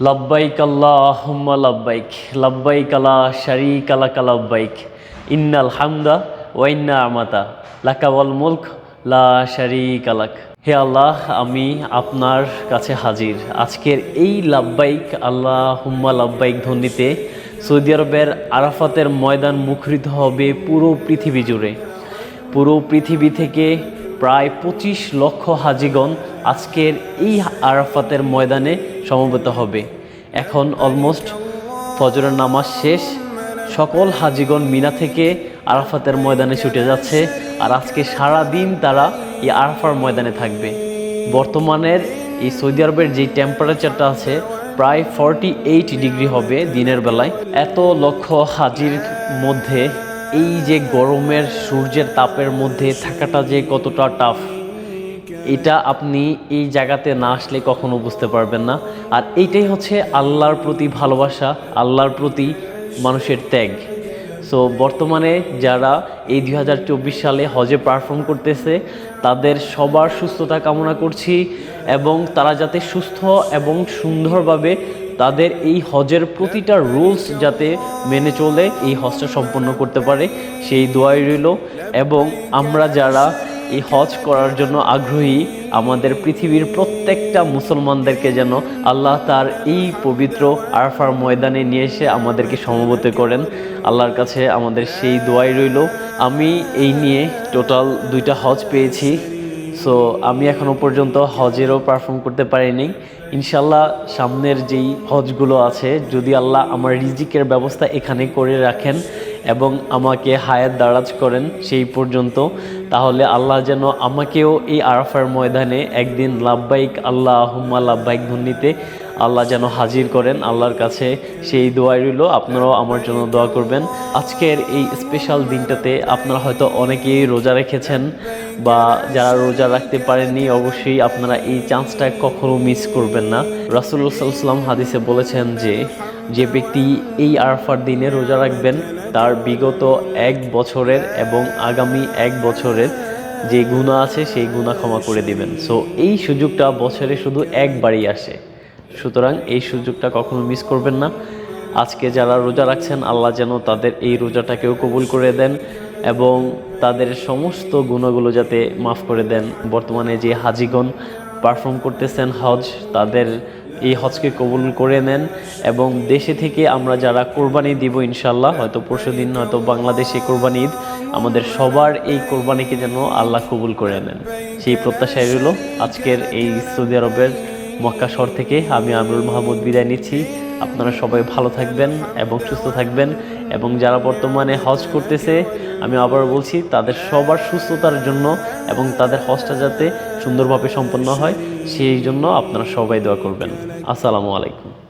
লব্বাইক আল্লাহুম্মা লব্বাইক লব্বাইক আলা শারিক আলাকা লব্বাইক, ইন্নাল হামদা ওয়া ইন্না আমাতা লাকাওয়াল মুলক লা শারিক আলাক হে আল্লাহ, আমি আপনার কাছে হাজির। আজকের এই লাব্বাইক আল্লাহ হুম্মা লাব্বাইক ধ্বনিতে সৌদি আরবের আরাফাতের ময়দান মুখরিত হবে পুরো পৃথিবী জুড়ে। পুরো পৃথিবী থেকে প্রায় পঁচিশ লক্ষ হাজিগণ আজকের এই আরাফাতের ময়দানে সমবেত হবে। এখন অলমোস্ট ফজরের নামাজ শেষ। সকল হাজিগণ মিনা থেকে আরাফাতের ময়দানে ছুটে যাচ্ছে আর আজকে সারা দিন তারা এই আরাফার ময়দানে থাকবে। বর্তমানের এই সৌদি আরবের যে টেম্পারেচারটা আছে, প্রায় ফর্টি এইট ডিগ্রি হবে দিনের বেলায়। এত লক্ষ হাজির মধ্যে এই যে গরমের সূর্যের তাপের মধ্যে থাকাটা যে কতটা টাফ এটা আপনি এই জায়গাতে না আসলে কখনো বুঝতে পারবেন না। আর এইটাই হচ্ছে আল্লাহর প্রতি ভালোবাসা, আল্লাহর প্রতি মানুষের ত্যাগ। সো বর্তমানে যারা এই দু হাজার চব্বিশ সালে হজে পারফর্ম করতেছে, তাদের সবার সুস্থতা কামনা করছি এবং তারা যাতে সুস্থ এবং সুন্দরভাবে তাদের এই হজের প্রতিটা রুলস যাতে মেনে চলে, এই হজটা সম্পন্ন করতে পারে, সেই দোয়াই রইল। এবং আমরা যারা এই হজ করার জন্য আগ্রহী, আমাদের পৃথিবীর প্রত্যেকটা মুসলমানদেরকে যেন আল্লাহ তার এই পবিত্র আরফার ময়দানে নিয়ে এসে আমাদেরকে সমবেত করেন। আল্লাহর কাছে আমাদের সেই দোয়াই রইল। আমি এই নিয়ে টোটাল দুইটা হজ পেয়েছি। সো আমি এখনও পর্যন্ত হজেরও পারফর্ম করতে পারিনি। ইনশাল্লাহ সামনের যেই হজগুলো আছে, যদি আল্লাহ আমার রিজিকের ব্যবস্থা এখানে করে রাখেন এবং আমাকে হায়াত দারাজ করেন সেই পর্যন্ত, তাহলে আল্লাহ যেন আমাকেও এই আরাফার ময়দানে একদিন লাভবাইক আল্লাহ আহম্মা লাভবাইক ধ্বনিতে আল্লাহ যেন হাজির করেন, আল্লাহর কাছে সেই দোয়াই রইল। আপনারাও আমার জন্য দোয়া করবেন। আজকের এই স্পেশাল দিনটাতে আপনারা হয়তো অনেকেই রোজা রেখেছেন বা যারা রোজা রাখতে পারেননি, অবশ্যই আপনারা এই চান্সটা কখনো মিস করবেন না। রাসুল্লাহ সাল্লাম হাদিসে বলেছেন যে যে ব্যক্তি এই আরফার দিনে রোজা রাখবেন, তার বিগত এক বছরের এবং আগামী এক বছরের যে গুণা আছে, সেই গুণা ক্ষমা করে দিবেন। সো এই সুযোগটা বছরে শুধু একবারই আসে। সুতরাং এই সুযোগটা কখনো মিস করবেন না। আজকে যারা রোজা রাখছেন, আল্লাহ যেন তাদের এই রোজাটাকেও কবুল করে দেন এবং তাদের সমস্ত গুণগুলো যাতে মাফ করে দেন। বর্তমানে যে হাজিগণ পারফর্ম করতেছেন হজ, তাদের এই হজকে কবুল করে নেন এবং দেশে থেকে আমরা যারা কোরবানি দিব ইনশাল্লাহ হয়তো পরশু দিন, হয়তো বাংলাদেশে কোরবানি ঈদ, আমাদের সবার এই কোরবানিকে যেন আল্লাহ কবুল করে নেন। সেই প্রত্যাশায় রইল আজকের এই সৌদি আরবের মক্কা শহর থেকে আমি আমরুল মাহমুদ বিদায় নিচ্ছি। আপনারা সবাই ভালো থাকবেন এবং সুস্থ থাকবেন এবং যারা বর্তমানে হজ করতেছে, আমি আবার বলছি, তাদের সবার সুস্থতার জন্য এবং তাদের হজটা যাতে সুন্দরভাবে সম্পন্ন হয়, সেই জন্য আপনারা সবাই দোয়া করবেন। আসসালামু আলাইকুম।